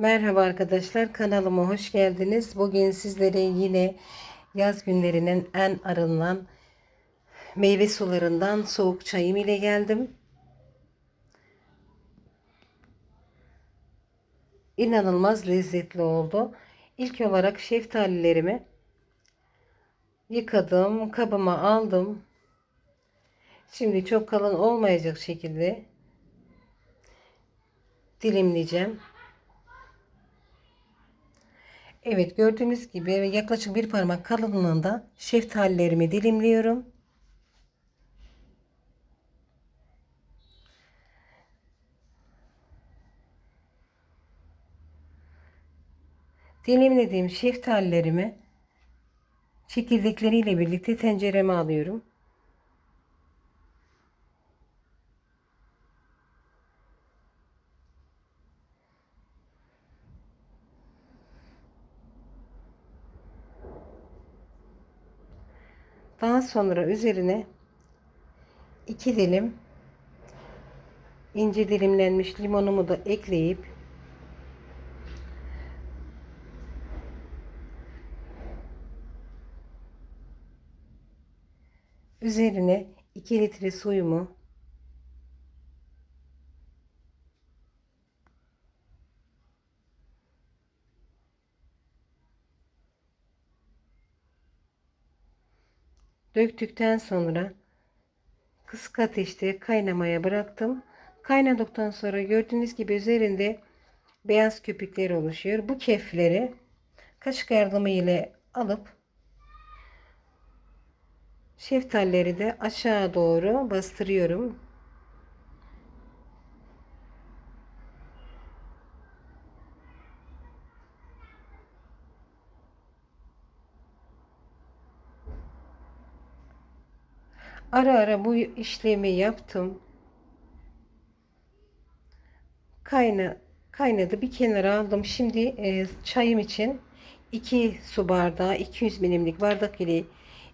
Merhaba arkadaşlar kanalıma hoş geldiniz. Bugün sizlere yine yaz günlerinin en arınan meyve sularından soğuk çayım ile geldim. İnanılmaz lezzetli oldu. İlk olarak şeftalilerimi yıkadım, kabıma aldım. Şimdi çok kalın olmayacak şekilde dilimleyeceğim. Evet gördüğünüz gibi yaklaşık bir parmak kalınlığında şeftalilerimi dilimliyorum. Dilimlediğim şeftalilerimi çekirdekleriyle birlikte tencereme alıyorum. Daha sonra üzerine iki dilim ince dilimlenmiş limonumu da ekleyip üzerine 2 litre suyumu Döktükten sonra kısık ateşte kaynamaya bıraktım. Kaynadıktan sonra gördüğünüz gibi üzerinde beyaz köpükler oluşuyor. Bu kefleri kaşık yardımı ile alıp şeftalileri de aşağı doğru bastırıyorum. Ara ara bu işlemi yaptım. Kayna, kaynadı bir kenara aldım. Şimdi e, çayım için 2 su bardağı 200 milimlik bardak ile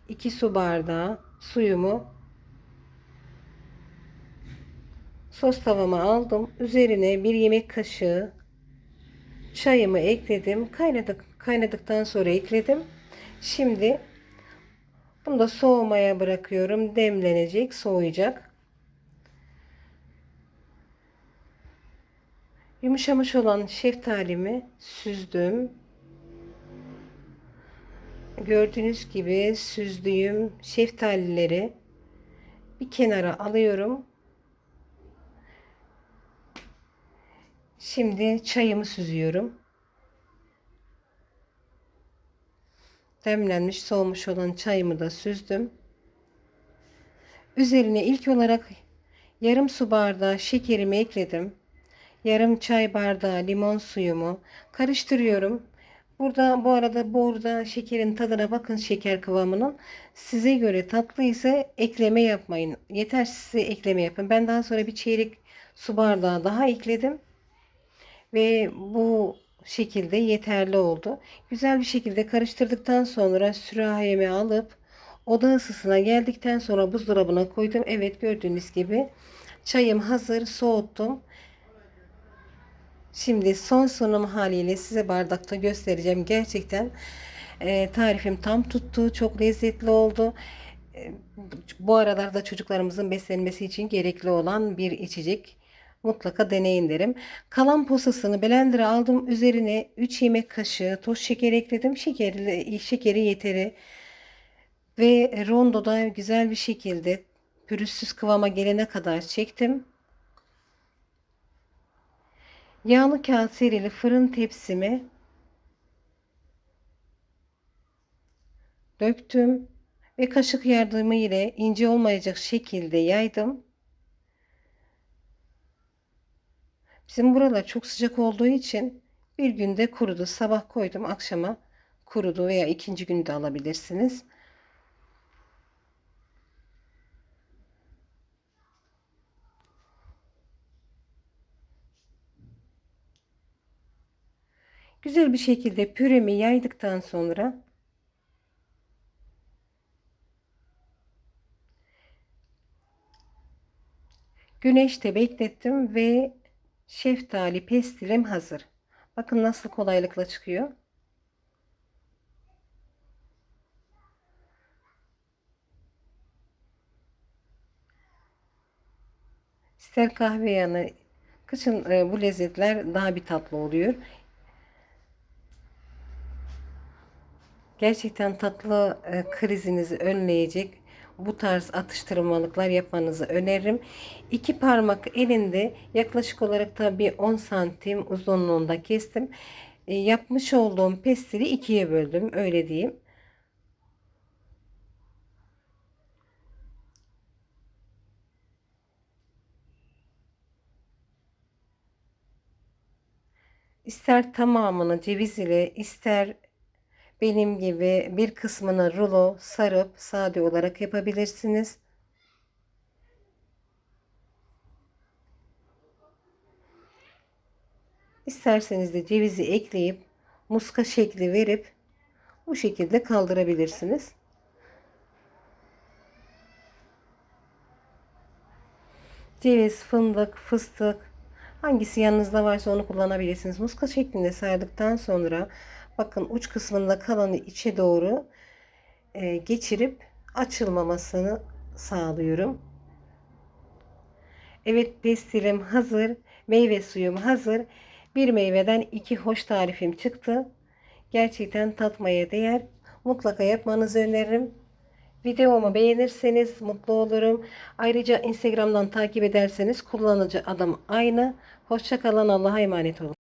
2 su bardağı suyumu sos tavama aldım. Üzerine bir yemek kaşığı çayımı ekledim. Kaynadık, kaynadıktan sonra ekledim. Şimdi bunu da soğumaya bırakıyorum. Demlenecek, soğuyacak. Yumuşamış olan şeftalimi süzdüm. Gördüğünüz gibi süzdüğüm şeftalileri bir kenara alıyorum. Şimdi çayımı süzüyorum. Demlenmiş soğumuş olan çayımı da süzdüm. Üzerine ilk olarak yarım su bardağı şekerimi ekledim. Yarım çay bardağı limon suyumu karıştırıyorum. Burada bu arada burada şekerin tadına bakın şeker kıvamının. Size göre tatlı ise ekleme yapmayın. Yeter size ekleme yapın. Ben daha sonra bir çeyrek su bardağı daha ekledim. Ve bu şekilde yeterli oldu. Güzel bir şekilde karıştırdıktan sonra sürahime alıp oda ısısına geldikten sonra buzdolabına koydum. Evet gördüğünüz gibi çayım hazır soğuttum. Şimdi son sunum haliyle size bardakta göstereceğim. Gerçekten e, tarifim tam tuttu. Çok lezzetli oldu. E, bu aralarda çocuklarımızın beslenmesi için gerekli olan bir içecek mutlaka deneyin derim. Kalan posasını blender'a aldım. Üzerine 3 yemek kaşığı toz şeker ekledim. Şekeri, şekeri yeteri ve rondoda güzel bir şekilde pürüzsüz kıvama gelene kadar çektim. Yağlı kağıt serili fırın tepsimi döktüm ve kaşık yardımı ile ince olmayacak şekilde yaydım. Bizim buralar çok sıcak olduğu için bir günde kurudu. Sabah koydum akşama kurudu veya ikinci günde alabilirsiniz. Güzel bir şekilde püremi yaydıktan sonra güneşte beklettim ve Şeftali pestilim hazır. Bakın nasıl kolaylıkla çıkıyor. İster kahve yanı. Kışın e, bu lezzetler daha bir tatlı oluyor. Gerçekten tatlı e, krizinizi önleyecek bu tarz atıştırmalıklar yapmanızı öneririm. İki parmak elinde yaklaşık olarak da bir 10 santim uzunluğunda kestim. E, yapmış olduğum pestili ikiye böldüm öyle diyeyim. İster tamamını ceviz ile ister benim gibi bir kısmını rulo sarıp sade olarak yapabilirsiniz. İsterseniz de cevizi ekleyip muska şekli verip bu şekilde kaldırabilirsiniz. Ceviz, fındık, fıstık hangisi yanınızda varsa onu kullanabilirsiniz. Muska şeklinde sardıktan sonra bakın uç kısmında kalanı içe doğru e, geçirip açılmamasını sağlıyorum. Evet pestilim hazır. Meyve suyum hazır. Bir meyveden iki hoş tarifim çıktı. Gerçekten tatmaya değer. Mutlaka yapmanızı öneririm. Videomu beğenirseniz mutlu olurum. Ayrıca Instagram'dan takip ederseniz kullanıcı adım aynı. Hoşçakalın. Allah'a emanet olun.